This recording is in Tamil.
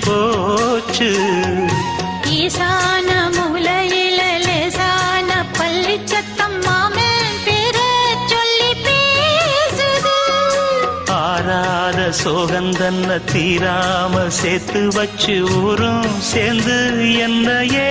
போச்சு. ஈசான மூலையில லேசான பள்ளி சத்தம் மாமன் பேரு சொல்லி பேசுது. ஆறாத சோகந்தன்ன தீராம சேர்த்து வச்சு ஊரும் சேர்ந்து என்ன ஏ